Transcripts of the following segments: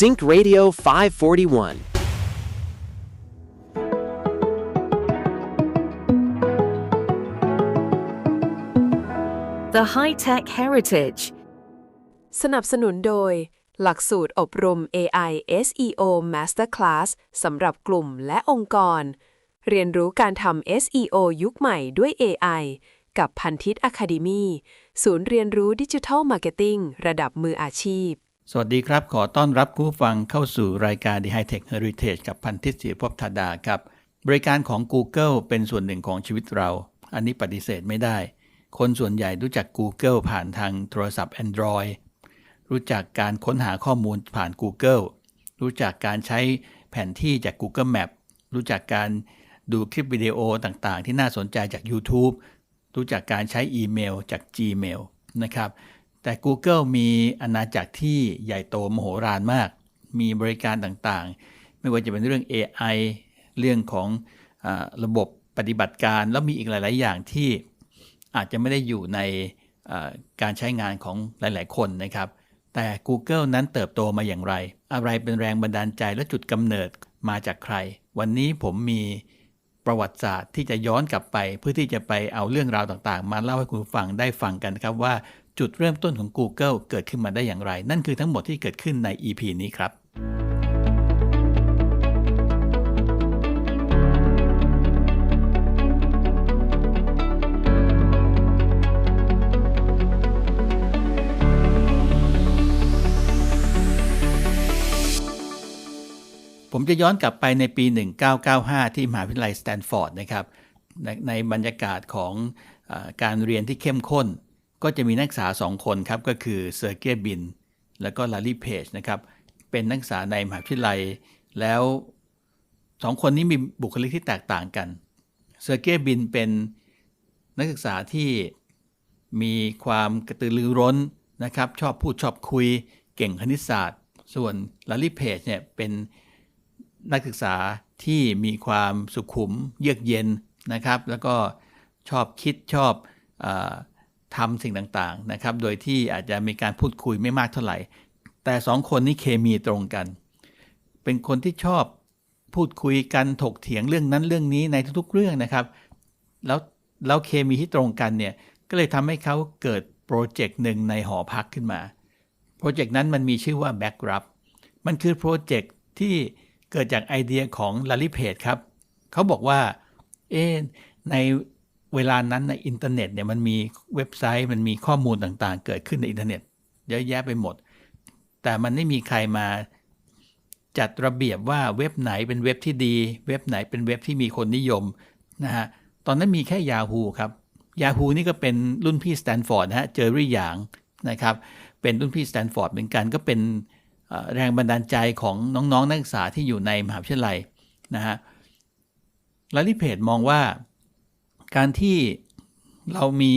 Sync Radio 541. The High Tech Heritage สนับสนุนโดย หลักสูตรอบรม AI SEO Masterclass สำหรับกลุ่มและองค์กร เรียนรู้การทำ SEO ยุคใหม่ด้วย AI กับพันทิต Academy ศูนย์เรียนรู้ดิจิทัลมาร์เก็ตติ้งระดับมืออาชีพ สวัสดีครับ ขอต้อนรับผู้ฟังเข้าสู่รายการ The High Tech Heritage กับพันทิตศิริภพธาดาครับ บริการของ Google เป็นส่วนหนึ่งของชีวิตเรา อันนี้ปฏิเสธไม่ได้ คนส่วนใหญ่รู้จัก Google ผ่านทางโทรศัพท์ Android รู้จักการค้นหาข้อมูลผ่าน Google รู้จักการใช้แผนที่จาก Google Map รู้จักการดูคลิปวิดีโอต่างๆ ที่น่าสนใจจาก YouTube รู้จักการใช้อีเมลจาก Gmail นะครับ แต่ Google มีอาณาจักรที่ใหญ่โตมโหฬารมาก มีบริการต่างๆ ไม่ว่าจะเป็นเรื่อง AI เรื่องของอระบบปฏิบัติการ แล้วมีอีกหลาย ๆ อย่างที่อาจจะไม่ได้อยู่ในการใช้งานของหลาย ๆ คนนะครับ แต่ Google นั้นเติบโตมาอย่างไร อะไรเป็นแรงบันดาลใจและจุดกำเนิดมาจากใคร วันนี้ผมมีประวัติศาสตร์ที่จะย้อนกลับไป เพื่อที่จะไปเอาเรื่องราวต่างๆ มาเล่าให้คุณฟังได้ฟังกันครับว่า จุดเริ่มต้นของ Google เกิดขึ้นมาได้อย่างไร นั่นคือทั้งหมดที่เกิดขึ้นใน EP นี้ครับผมจะย้อนกลับไปในปี 1995 ที่มหาวิทยาลัยสแตนฟอร์ดนะครับในในบรรยากาศของอการเรียนที่เข้มข้น ก็จะมีนักศึกษาสองคนครับ ก็คือเซอร์เกียบิน แล้วก็ลารีเพจนะครับ เป็นนักศึกษาในมหาวิทยาลัย แล้วสองคนนี้มีบุคลิกที่แตกต่างกัน เซอร์เกียบินเป็นนักศึกษาที่มีความกระตือรือร้นนะครับ ชอบพูดชอบคุย เก่งคณิตศาสตร์ ส่วนลารีเพจเนี่ยเป็นนักศึกษาที่มีความสุขุมเยือกเย็นนะครับ แล้วก็ชอบคิดชอบอ ทำสิ่งต่างๆนะครับ โดยที่อาจจะมีการพูดคุยไม่มากเท่าไหร่ แต่สองคนนี้เคมีตรงกัน เป็นคนที่ชอบพูดคุยกันถกเถียงเรื่องนั้นเรื่องนี้ในทุกๆเรื่องนะครับ แล้วแล้วเคมีที่ตรงกันเนี่ยก็เลยทำให้เขาเกิดโปรเจกต์หนึ่งในหอพักขึ้นมา โปรเจกต์นั้นมันมีชื่อว่า Backrub มันคือโปรเจกต์ที่เกิดจากไอเดียของลารีเพจครับ เขาบอกว่าเอใน เวลานั้นในอินเทอร์เน็ตเนี่ยมันมีเว็บไซต์มันมีข้อมูลต่างๆ เกิดขึ้นในอินเทอร์เน็ตเยอะแยะไปหมด แต่มันไม่มีใครมาจัดระเบียบว่าเว็บไหนเป็นเว็บที่ดี เว็บไหนเป็นเว็บที่มีคนนิยมนะฮะตอนนั้นมีแค่ Yahoo ครับ Yahoo นี่ก็เป็นรุ่นพี่สแตนฟอร์ดนะฮะเจอรี่หยางนะครับเป็นรุ่นพี่สแตนฟอร์ดเหมือนกันก็เป็นแรงบันดาลใจของน้องๆนักศึกษาที่อยู่ในมหาวิทยาลัยนะฮะลารีเพจมองว่า การที่เรามี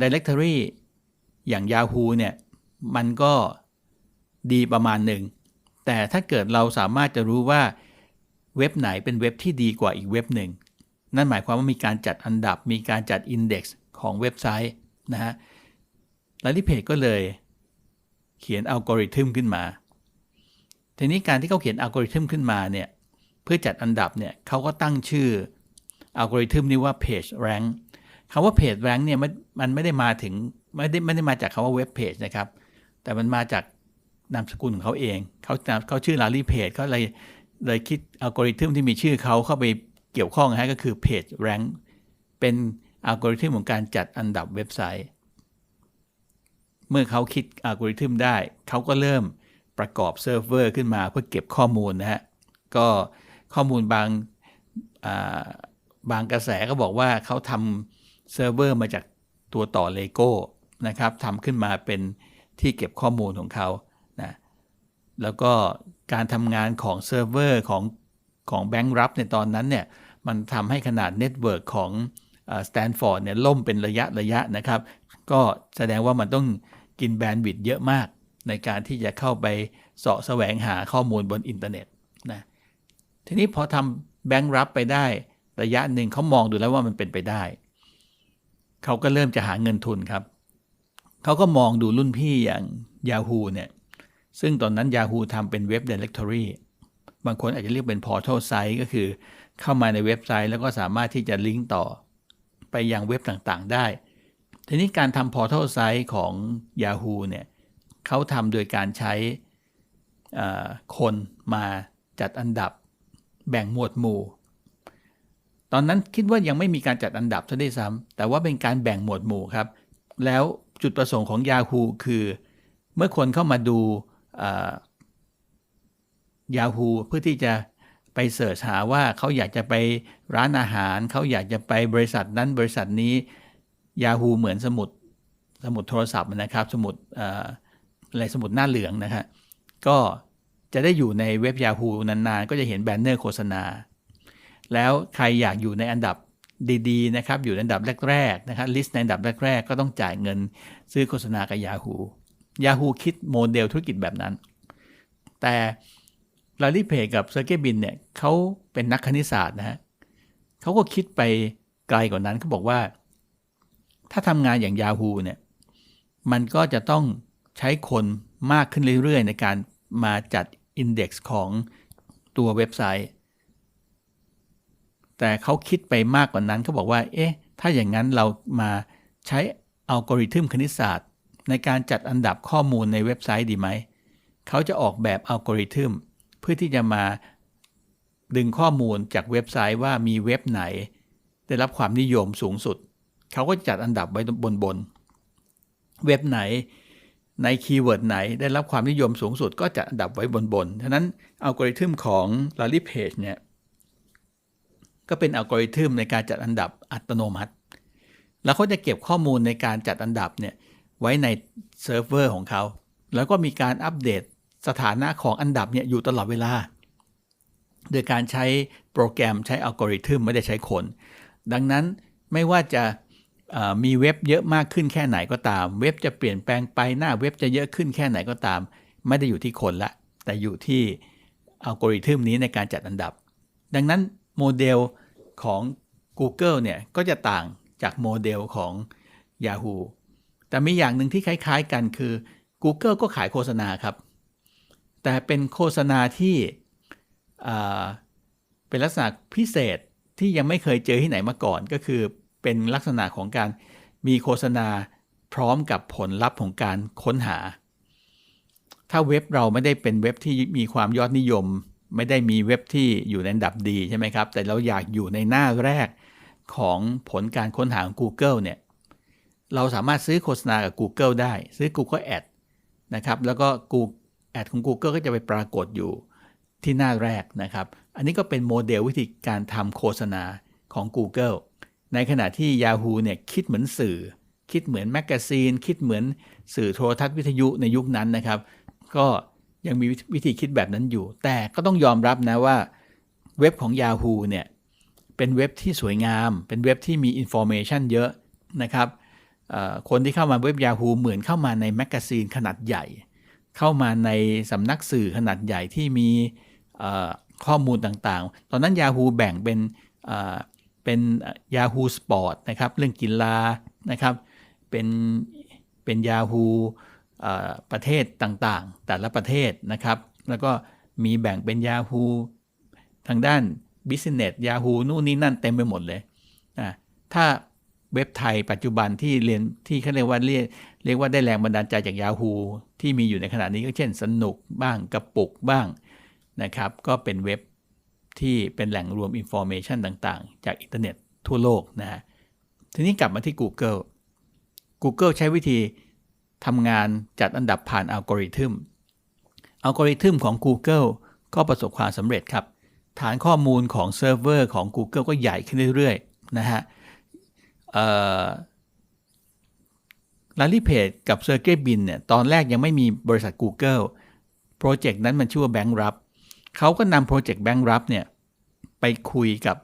directory อย่าง Yahoo เนี่ย มันก็ดีประมาณหนึ่ง แต่ถ้าเกิดเราสามารถจะรู้ว่าเว็บไหนเป็นเว็บที่ดีกว่าอีกเว็บหนึ่ง นั่นหมายความว่ามีการจัดอันดับ มีการจัดอินเด็กซ์ของเว็บไซต์นะฮะลารีเพจก็เลยเขียนอัลกอริทึมขึ้นมา ทีนี้การที่เขาเขียนอัลกอริทึมขึ้นมาเนี่ย เพื่อจัดอันดับเนี่ยเขาก็ตั้งชื่อ อัลกอริทึมนี้ว่า Page Rank คำว่า Page Rank เนี่ยมันไม่ได้มาถึงไม่ได้ไม่ได้มาจากคำว่าเว็บเพจนะครับ แต่มันมาจากนามสกุลของเขาเอง เขาเขาชื่อลารีเพจเขาเลยเลยคิดอัลกอริทึมที่มีชื่อเขาเข้าไปเกี่ยวข้องนะฮะก็คือ Page Rank เป็นอัลกอริทึมของการจัดอันดับเว็บไซต์ เมื่อเขาคิดอัลกอริทึมได้ เขาก็เริ่มประกอบเซิร์ฟเวอร์ขึ้นมาเพื่อเก็บข้อมูลนะฮะ ก็ข้อมูลบางอ่า บางกระแสก็บอกว่าเขาทำเซิร์ฟเวอร์มาจากตัวต่อเลโก้นะครับทำขึ้นมาเป็นที่เก็บข้อมูลของเขานะแล้วก็การทำงานของเซิร์ฟเวอร์ของของแบงค์รับในตอนนั้นเนี่ยมันทำให้ขนาดเน็ตเวิร์กของสแตนฟอร์ดเนี่ยล่มเป็นระยะระยะนะครับ ก็แสดงว่ามันต้องกินแบนด์วิดต์เยอะมาก ในการที่จะเข้าไปเสาะแสวงหาข้อมูลบนอินเทอร์เน็ตนะทีนี้พอทำแบงค์รับไปได้ ระยะหนึ่งเขามองดูแล้วว่ามันเป็นไปได้ เขาก็เริ่มจะหาเงินทุนครับ เขาก็มองดูรุ่นพี่อย่าง Yahoo เนี่ย ซึ่งตอนนั้น Yahoo ทำเป็นเว็บ Directory บางคนอาจจะเรียกเป็น Portal Site ก็คือเข้ามาในเว็บไซต์แล้วก็สามารถที่จะลิงก์ต่อ ไปยังเว็บต่างๆ ได้ ทีนี้การทำ Portal Site ของ Yahoo เนี่ยเขาทำโดยการใช้คนมาจัดอันดับแบ่งหมวดหมู่ ตอนนั้นคิดว่ายังไม่มีการจัดอันดับซะด้วยซ้ำแต่ว่าเป็นการแบ่งหมวดหมู่ครับ แล้วจุดประสงค์ของ Yahoo คือ เมื่อคนเข้ามาดู Yahoo เพื่อที่จะไปเสิร์ชหาว่าเขาอยากจะไปร้านอาหาร เขาอยากจะไปบริษัทนั้นบริษัทนี้ Yahoo เหมือนสมุดสมุดโทรศัพท์นะครับ สมุดอะไรสมุดหน้าเหลืองนะฮะก็จะได้อยู่ในเว็บ Yahoo นานๆ ก็จะเห็นแบนเนอร์โฆษณา แล้วใครอยากอยู่ในอันดับดีๆนะครับอยู่ในอันดับแรกๆนะครับลิสต์ในอันดับแรกๆ ก็ต้องจ่ายเงินซื้อโฆษณากับ Yahoo Yahoo คิดโมเดลธุรกิจแบบนั้น แต่ลารีเพย์กับเซอร์เกบินเนี่ยเขาเป็นนักคณิตศาสตร์นะฮะเขาก็คิดไปไกลกว่านั้นเขาบอกว่า ถ้าทำงานอย่าง Yahoo เนี่ยมันก็จะต้องใช้คนมากขึ้นเรื่อยๆ ในการมาจัดอินเด็กซ์ของตัวเว็บไซต์ แต่เขาคิดไปมากกว่านั้นเขาบอกว่า เอ๊ะ ถ้าอย่างนั้นเรามาใช้อัลกอริทึมคณิตศาสตร์ ในการจัดอันดับข้อมูลในเว็บไซต์ดีไหม เขาจะออกแบบอัลกอริทึมเพื่อที่จะมาดึงข้อมูลจากเว็บไซต์ว่ามีเว็บไหน ได้รับความนิยมสูงสุด เขาก็จัดอันดับไว้บนบนเว็บไหนในคีย์เวิร์ดไหนได้รับความนิยมสูงสุดก็จะอันดับไว้บนๆฉะนั้นอัลกอริทึมของ Larry Page เนี่ย ก็เป็นอัลกอริทึมในการจัดอันดับอัตโนมัติ แล้วเขาจะเก็บข้อมูลในการจัดอันดับเนี่ยไว้ในเซิร์ฟเวอร์ของเขา แล้วก็มีการอัปเดตสถานะของอันดับเนี่ยอยู่ตลอดเวลา โดยการใช้โปรแกรมใช้อัลกอริทึมไม่ได้ใช้คน ดังนั้นไม่ว่าจะมีเว็บเยอะมากขึ้นแค่ไหนก็ตาม เว็บจะเปลี่ยนแปลงไปหน้าเว็บจะเยอะขึ้นแค่ไหนก็ตาม ไม่ได้อยู่ที่คนละ แต่อยู่ที่อัลกอริทึมนี้ในการจัดอันดับ ดังนั้น โมเดลของ Google เนี่ย ก็จะต่างจากโมเดลของ Yahoo แต่มีอย่างหนึ่งที่คล้าย ๆ กันคือ Google ก็ขายโฆษณาครับ แต่เป็นโฆษณาที่เป็นลักษณะพิเศษที่ยังไม่เคยเจอที่ไหนมาก่อน ก็คือเป็นลักษณะของการมีโฆษณาพร้อมกับผลลัพธ์ของการค้นหา ถ้าเว็บเราไม่ได้เป็นเว็บที่มีความยอดนิยม ไม่ได้มีเว็บที่อยู่ในอันดับดีใช่ไหมครับ แต่เราอยากอยู่ในหน้าแรกของผลการค้นหาของ Google เนี่ย เราสามารถซื้อโฆษณากับ Google ได้ ซื้อ Google Ad นะครับ แล้วก็ Google Ad ของ Google ก็จะไปปรากฏอยู่ที่หน้าแรกนะครับ อันนี้ก็เป็นโมเดลวิธีการทำโฆษณาของ Google ในขณะที่ Yahoo เนี่ยคิดเหมือนสื่อ คิดเหมือนแมกกาซีน คิดเหมือนสื่อโทรทัศน์วิทยุในยุคนั้นนะครับ ก็ ยังมีวิธีคิดแบบนั้นอยู่ แต่ก็ต้องยอมรับนะว่าเว็บของ Yahoo เนี่ยเป็นเว็บที่สวยงาม เป็นเว็บที่มีอินโฟเมชันเยอะนะครับคนที่เข้ามาเว็บ Yahoo เหมือนเข้ามาในแมกกาซีนขนาดใหญ่ เข้ามาในสำนักสื่อขนาดใหญ่ที่มีข้อมูลต่างๆ ตอนนั้น Yahoo แบ่งเป็นเป็น Yahoo Sport นะครับ เรื่องกีฬานะครับ เป็นเป็น Yahoo ประเทศต่างๆ แต่ละประเทศนะครับ แล้วก็มีแบ่งเป็น Yahoo ทางด้าน Business Yahoo นู่นนี่นั่นเต็มไปหมดเลยนะถ้าเว็บไทยปัจจุบันที่เรียนที่เขาเรียกว่าเรียกเรียกว่าได้แรงบันดาลใจจาก Yahoo ที่มีอยู่ในขณะนี้ก็เช่นสนุกบ้างกระปุกบ้างนะครับ ก็เป็นเว็บที่เป็นแหล่งรวมอินโฟเมชันต่างๆ จากอินเทอร์เน็ตทั่วโลกนะฮะทีนี้กลับมาที่ Google Google ใช้วิธี ทำงานจัดอันดับผ่านอัลกอริทึม อัลกอริทึมของ Google ก็ประสบความสำเร็จครับ ฐานข้อมูลของเซิร์ฟเวอร์ของ Google ก็ใหญ่ขึ้นเรื่อยๆ นะฮะลารีเพจกับเซอร์เกย์บินเนี่ย ตอนแรกยังไม่มีบริษัท Google โปรเจกต์นั้นมันชื่อว่าแบงค์รับเขาก็นำโปรเจกต์แบงค์รับเนี่ย ไปคุยกับ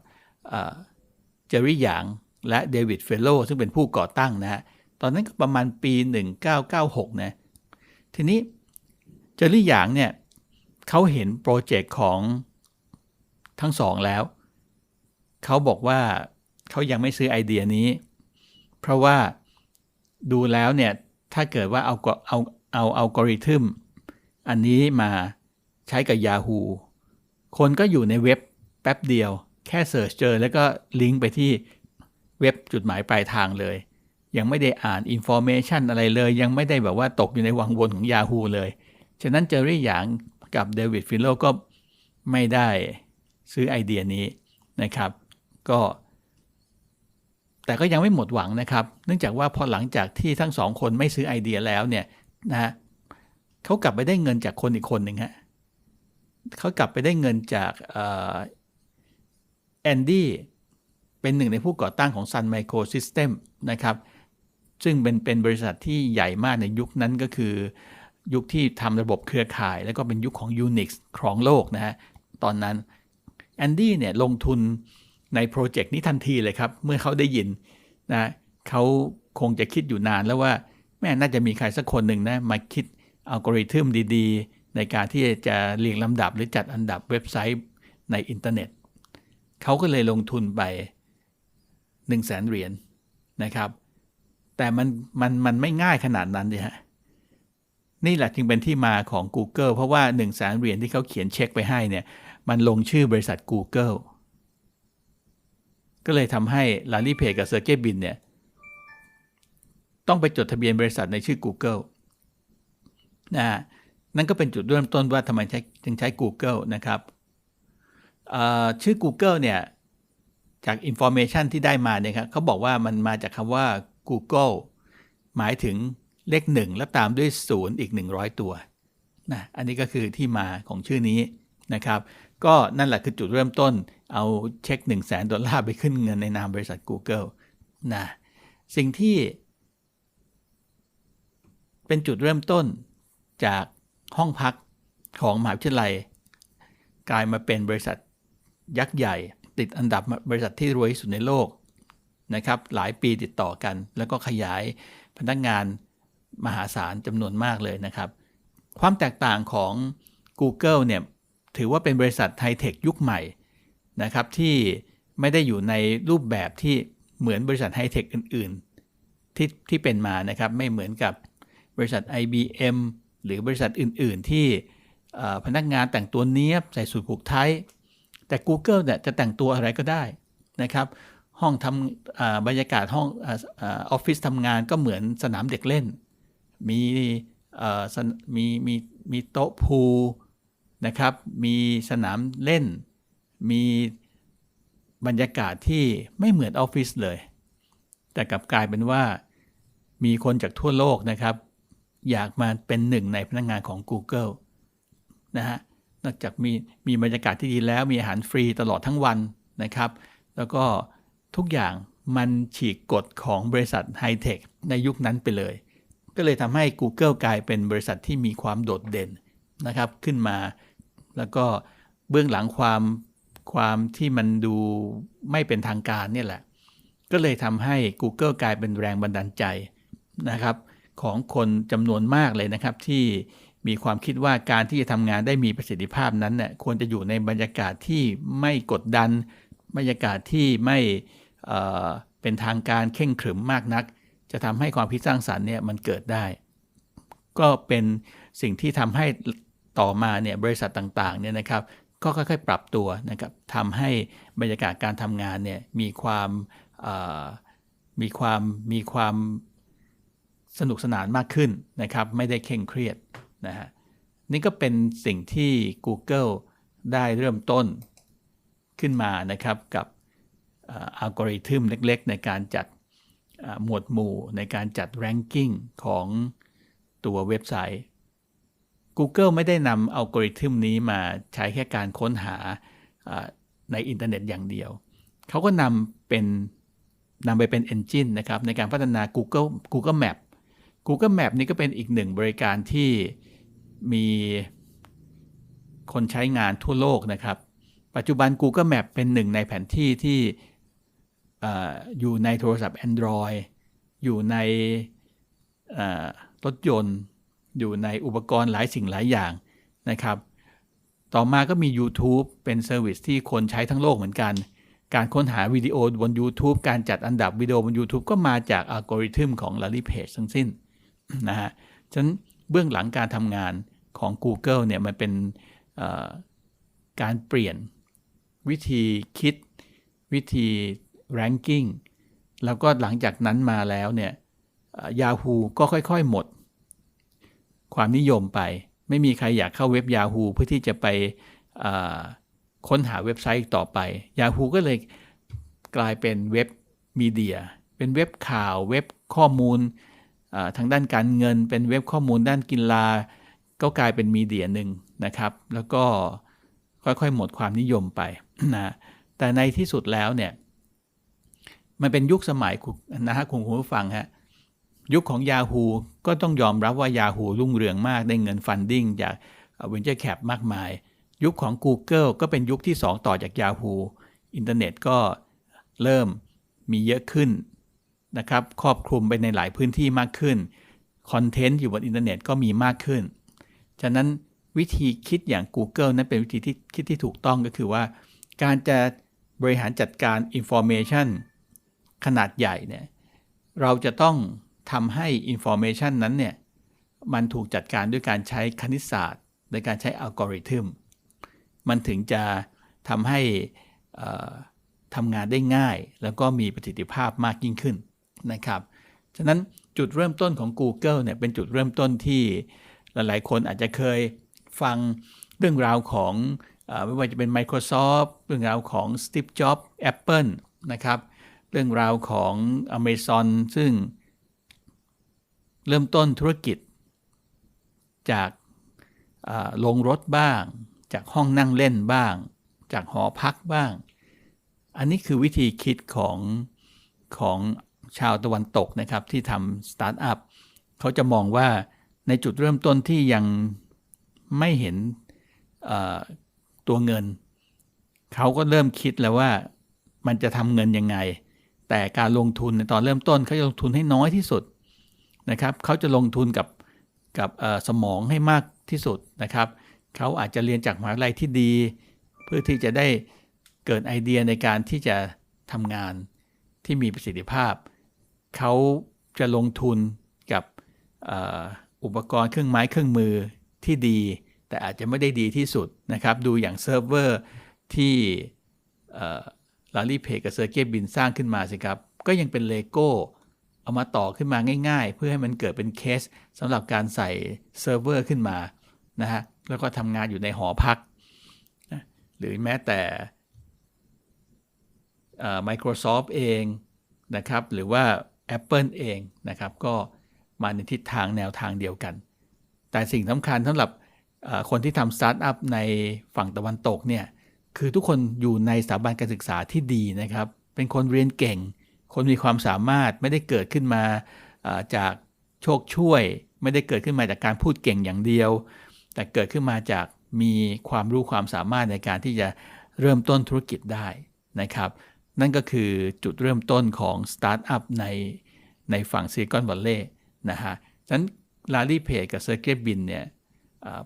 เจอร์รี่หยางและเดวิดเฟลโลซึ่งเป็นผู้ก่อตั้งนะฮะ ตอนนั้นก็ประมาณปี 1996 นะ ทีนี้เจอร์รี่หยางเนี่ยเขาเห็นโปรเจกต์ของทั้งสองแล้ว เขาบอกว่าเขายังไม่ซื้อไอเดียนี้ เพราะว่าดูแล้วเนี่ย ถ้าเกิดว่าเอาเอาเอาเอัลกอริทึมอันนี้มาใช้กับ Yahoo คนก็อยู่ในเว็บแป๊บเดียว แค่เสิร์ชเจอแล้วก็ลิงก์ไปที่เว็บจุดหมายปลายทางเลย ยังไม่ได้อ่านอินโฟเมชันอะไรเลย ยังไม่ได้แบบว่าตกอยู่ในวังวนของ Yahoo เลย ฉะนั้นเจอรี่หยางกับเดวิดฟิลโลก็ไม่ได้ซื้อไอเดียนี้นะครับ ก็ แต่ก็ยังไม่หมดหวังนะครับ เนื่องจากว่าพอหลังจากที่ทั้งสองคนไม่ซื้อไอเดียแล้วเนี่ยนะฮะเขากลับไปได้เงินจากคนอีกคนหนึ่งฮะเขากลับไปได้เงินจากแอนดี้เป็นหนึ่งในผู้ก่อตั้งของ Sun Micro System นะครับ ซึ่งเป็นเป็นบริษัทที่ใหญ่มากในยุคนั้นก็คือ ยุคที่ทำระบบเครือข่าย แล้วก็เป็นยุคของ Unix ครองโลกนะฮะ ตอนนั้นแอนดี้เนี่ยลงทุนในโปรเจกต์นี้ทันทีเลยครับ เมื่อเขาได้ยินนะเขาคงจะคิดอยู่นานแล้วว่า แม่น่าจะมีใครสักคนหนึ่งนะ มาคิดอัลกอริทึมดีๆ ในการที่จะเรียงลำดับหรือจัดอันดับเว็บไซต์ในอินเทอร์เน็ตเขาก็เลยลงทุนไป 1 0 0 0 0แสนเหรียญนะครับ แต่มันมันมันไม่ง่ายขนาดนั้นเลยฮะนี่แหละจึงเป็นที่มาของ Google เพราะว่า1 0 0 0 0แสนเหรียญที่เขาเขียนเช็คไปให้เนี่ย มันลงชื่อบริษัท Google ก็เลยทำให้ลารีเพจกับเซอร์เกบินเนี่ย ต้องไปจดทะเบียนบริษัทในชื่อ Google นะนั่นก็เป็นจุดเริ่มต้นว่าทำไมใช้จึงใช้ Google นะครับชื่อ Google เนี่ย จาก Information ที่ได้มาเนี่ยครับเขาบอกว่ามันมาจากคำว่า Google หมายถึงเลข 1 แล้วตามด้วย 0 อีก 100 ตัวนะอันนี้ก็คือที่มาของชื่อนี้นะครับ ก็นั่นแหละคือจุดเริ่มต้นเอาเช็ค 1 0 0 0 0แสนดอลลาร์ไปขึ้นเงินในนามบริษัท Google นะสิ่งที่ เป็นจุดเริ่มต้นจากห้องพักของมหาวิทยาลัย กลายมาเป็นบริษัทยักษ์ใหญ่ ติดอันดับบริษัทที่รวยที่สุดในโลก นะครับหลายปีติดต่อกัน แล้วก็ขยายพนักงานมหาศาลจำนวนมากเลยนะครับ ความแตกต่างของ Google เนี่ยถือว่าเป็นบริษัทไฮเทคยุคใหม่นะครับที่ไม่ได้อยู่ในรูปแบบที่เหมือนบริษัทไฮเทคอื่น ๆ ที่ที่เป็นมานะครับไม่เหมือนกับบริษัท IBM หรือบริษัทอื่น ๆ ที่พนักงานแต่งตัวเนี้ยบใส่สูทผูกไทยแต่ Google เนี่ยจะแต่งตัวอะไรก็ได้นะครับ ห้องทำบรรยากาศห้องออฟฟิศทำงานก็เหมือนสนามเด็กเล่น มีมีมีมีโต๊ะพูนะครับ มีสนามเล่น มีบรรยากาศที่ไม่เหมือนออฟฟิศเลย แต่กลับกลายเป็นว่ามีคนจากทั่วโลกนะครับ อยากมาเป็นหนึ่งในพนักงงานของ Google นะฮะนอกจากมีมีบรรยากาศที่ดีแล้วมีอาหารฟรีตลอดทั้งวันนะครับ แล้วก็ ทุกอย่างมันฉีกกฎของบริษัทไฮเทคในยุคนั้นไปเลย ก็เลยทำให้ Google กลายเป็นบริษัทที่มีความโดดเด่นนะครับขึ้นมา แล้วก็เบื้องหลังความความที่มันดูไม่เป็นทางการเนี่ยแหละ ก็เลยทำให้ Google กลายเป็นแรงบันดาลใจนะครับ ของคนจำนวนมากเลยนะครับ ที่มีความคิดว่าการที่จะทำงานได้มีประสิทธิภาพนั้นเนี่ยควรจะอยู่ในบรรยากาศที่ไม่กดดัน บรรยากาศที่ไม่ เป็นทางการเข่งขรึมมากนัก จะทำให้ความคิดสร้างสารรค์เนี่ยมันเกิดได้ ก็เป็นสิ่งที่ทำให้ต่อมาเนี่ยบริษัทต่างๆเนี่ยนะครับก็ค่อยๆปรับตัวนะครับทำให้บรรยากาศการทำงานเนี่ยมีความมีความมีความสนุกสนานมากขึ้นนะครับ ไม่ได้เคร่งเครียดนะฮะนี่ก็เป็นสิ่งที่ Google ได้เริ่มต้นขึ้นมานะครับกับ อัลกอริทึมเล็ก ๆ ในการจัดหมวดหมู่ในการจัดแรงกิ้งของตัวเว็บไซต์ Google ไม่ได้นำอัลกอริทึมนี้มาใช้แค่การค้นหาในอินเทอร์เน็ตอย่างเดียว เขาก็นำเป็นนำไปเป็น Engine นะครับในการพัฒนา Google Google Map Google Map นี่ก็เป็นอีกหนึ่งบริการที่มีคนใช้งานทั่วโลกนะครับ ปัจจุบัน Google Map เป็นหนึ่งในแผนที่ที่ อยู่ในโทรศัพท์ Android อยู่ในรถยนต์ อยู่ในอุปกรณ์หลายสิ่งหลายอย่างนะครับ ต่อมาก็มี YouTube เป็นเซอร์วิสที่คนใช้ทั้งโลกเหมือนกัน การค้นหาวิดีโอบน YouTube การจัดอันดับวิดีโอบน YouTube ก็มาจากอัลกอริทึมของ Larry Page ทั้งสิ้นนะฮะฉะนั้นเบื้องหลังการทำงานของ Google เนี่ยมันเป็นการเปลี่ยนวิธีคิดวิธี ranking แล้วก็หลังจากนั้นมาแล้วเนี่ย Yahoo ก็ค่อยๆหมด ความนิยมไป ไม่มีใครอยากเข้าเว็บ Yahoo เพื่อที่จะไปค้นหาเว็บไซต์ต่อไป Yahoo ก็เลยกลายเป็นเว็บมีเดีย เป็นเว็บข่าว เว็บข้อมูลทางด้านการเงิน เป็นเว็บข้อมูลด้านกีฬา ก็กลายเป็นมีเดียหนึ่งนะครับ แล้วก็ค่อยๆหมดความนิยมไปนะ แต่ในที่สุดแล้วเนี่ย มันเป็นยุคสมัยนะฮะคุณผู้ฟังฮะยุคของ Yahoo ก็ต้องยอมรับว่า Yahoo รุ่งเรืองมากได้เงินฟันดิ้งจาก Venture Cap มากมาย ยุคของ Google ก็เป็นยุคที่ 2 ต่อจาก Yahoo อินเทอร์เน็ตก็เริ่มมีเยอะขึ้นนะครับครอบคลุมไปในหลายพื้นที่มากขึ้น คอนเทนต์อยู่บนอินเทอร์เน็ตก็มีมากขึ้น ฉะนั้นวิธีคิดอย่าง Google นั้นเป็นวิธีที่คิดที่ถูกต้องก็คือว่า การจะบริหารจัดการ Information ขนาดใหญ่เนี่ยเราจะต้องทำให้ Information นั้นเนี่ยมันถูกจัดการด้วยการใช้คณิตศาสตร์ในการใช้อัลกอริทึมมันถึงจะทำให้ทำงานได้ง่าย แล้วก็มีประสิทธิภาพมากยิ่งขึ้นนะครับ ฉะนั้นจุดเริ่มต้นของ Google เนี่ยเป็นจุดเริ่มต้นที่หลายๆ คนอาจจะเคยฟังเรื่องราวของไม่ว่าจะเป็น Microsoft เรื่องราวของ Steve Jobs Apple นะครับ เรื่องราวของ Amazon ซึ่งเริ่มต้นธุรกิจ จากาลงรถบ้าง จากห้องนั่งเล่นบ้าง จากหอพักบ้าง อันนี้คือวิธีคิดของของชาวตะวันตกนะครับที่ทำสตาร์ทอัพเขาจะมองว่าในจุดเริ่มต้นที่ยังไม่เห็นตัวเงิน เขาก็เริ่มคิดแล้วว่ามันจะทำเงินยังไง แต่การลงทุนในตอนเริ่มต้นเขาจะลงทุนให้น้อยที่สุดนะครับเขาจะลงทุนกับกับสมองให้มากที่สุดนะครับเขาอาจจะเรียนจากมหาวิทยาลัยที่ดี เพื่อที่จะได้เกิดไอเดียในการที่จะทำงานที่มีประสิทธิภาพ เขาจะลงทุนกับออุปกรณ์เครื่องไม้เครื่องมือที่ดี แต่อาจจะไม่ได้ดีที่สุดนะครับ ดูอย่างเซิร์ฟเวอร์ที่ ลารีเพกกับเซอร์เกย์บินสร้างขึ้นมาสิครับ ก็ยังเป็นเลโก้เอามาต่อขึ้นมาง่าย ๆ เพื่อให้มันเกิดเป็นเคสสำหรับการใส่เซิร์ฟเวอร์ขึ้นมานะฮะแล้วก็ทำงานอยู่ในหอพักนะหรือแม้แต่เอ่อ Microsoft เองนะครับ หรือว่า Apple เองนะครับ ก็มาในทิศทางแนวทางเดียวกัน แต่สิ่งสำคัญสำหรับคนที่ทำสตาร์ทอัพในฝั่งตะวันตกเนี่ย คือทุกคนอยู่ในสถาบันการศึกษาที่ดีนะครับ เป็นคนเรียนเก่ง คนมีความสามารถไม่ได้เกิดขึ้นมาจากโชคช่วย ไม่ได้เกิดขึ้นมาจากการพูดเก่งอย่างเดียว แต่เกิดขึ้นมาจากมีความรู้ความสามารถในการที่จะเริ่มต้นธุรกิจได้นะครับ นั่นก็คือจุดเริ่มต้นของสตาร์ทอัพในในฝั่งซิลิคอนวัลเลย์นะฮะฉะนั้นลารีเพจกับเซอร์เกตบินเนี่ย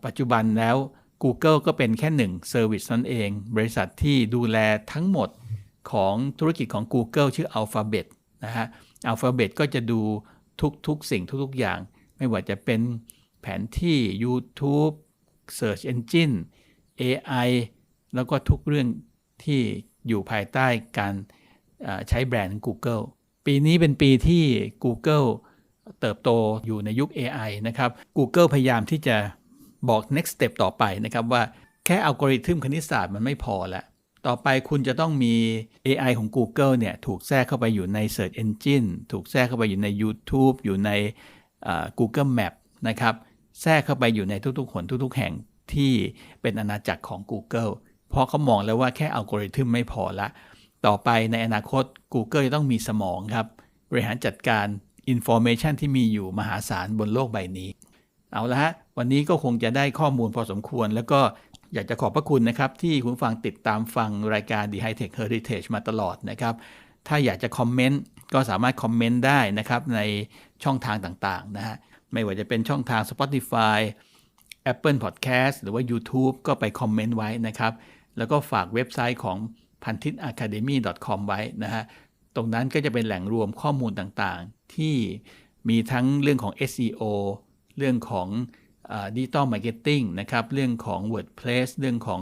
ปัจจุบันแล้ว Google ก็เป็นแค่หนึ่งเซอร์วิสนั่นเอง บริษัทที่ดูแลทั้งหมดของธุรกิจของ Google ชื่อ Alphabet นะฮะ Alphabet ก็จะดูทุกๆ สิ่งทุกๆ อย่าง ไม่ว่าจะเป็นแผนที่ YouTube Search Engine AI แล้วก็ทุกเรื่องที่อยู่ภายใต้การใช้แบรนด์ Google ปีนี้เป็นปีที่ Google เติบโตอยู่ในยุค AI นะครับ Google พยายามที่จะ บอก next step ต่อไปนะครับว่าแค่อัลกอริทึมคณิตศาสตร์มันไม่พอละต่อไปคุณจะต้องมี AI ของ Google เนี่ย ถูกแทรกเข้าไปอยู่ใน Search Engine ถูกแทรกเข้าไปอยู่ใน YouTube อยู่ใน Google Map นะครับ แทรกเข้าไปอยู่ในทุกๆคนทุกๆ แห่งที่เป็นอาณาจักรของ Google เพราะเขามองแล้วว่าแค่อัลกอริทึมไม่พอละ ต่อไปในอนาคต Google จะต้องมีสมองครับ บริหารจัดการ Information ที่มีอยู่มหาศาลบนโลกใบนี้ เอาละฮะ วันนี้ก็คงจะได้ข้อมูลพอสมควร แล้วก็อยากจะขอบพระคุณนะครับ ที่คุณฟังติดตามฟังรายการ The High Tech Heritage มาตลอดนะครับ ถ้าอยากจะคอมเมนต์ก็สามารถคอมเมนต์ได้นะครับ ในช่องทางต่างๆนะฮะไม่ว่าจะเป็นช่องทาง Spotify Apple Podcast หรือว่า YouTube ก็ไปคอมเมนต์ไว้นะครับ แล้วก็ฝากเว็บไซต์ของ p a n t i t academy com ไว้นะฮะ ตรงนั้นก็จะเป็นแหล่งรวมข้อมูลต่างๆ ที่มีทั้งเรื่องของ SEO เรื่องของดิจิตอลมาร์เก็ตติ้งนะครับ เรื่องของ WordPress เรื่องของ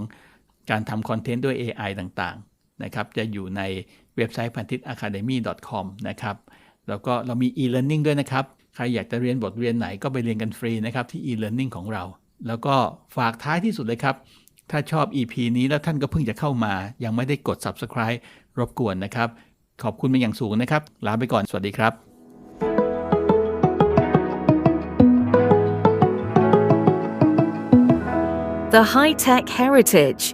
การทำคอนเทนต์ด้วย AI ต่างๆ นะครับ จะอยู่ในเว็บไซต์พันทิต academy com นะครับ แล้วก็เรามี e-learning ด้วยนะครับ ใครอยากจะเรียนบทเรียนไหนก็ไปเรียนกันฟรีนะครับที่ e-learning ของเรา แล้วก็ฝากท้ายที่สุดเลยครับ ถ้าชอบ EP นี้แล้วท่านก็เพิ่งจะเข้ามา ยังไม่ได้กด subscribe รบกวนนะครับ ขอบคุณเป็นอย่างสูงนะครับ ลาไปก่อน สวัสดีครับ The High Tech Heritage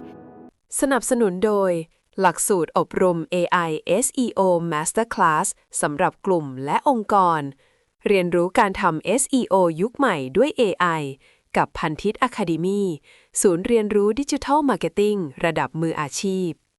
สนับสนุนโดย หลักสูตรอบรม AI SEO Masterclass สำหรับกลุ่มและองค์กร เรียนรู้การทำ SEO ยุคใหม่ด้วย AI กับพันทิต Academy ศูนย์เรียนรู้ดิจิทัลมาร์เก็ตติ้งระดับมืออาชีพ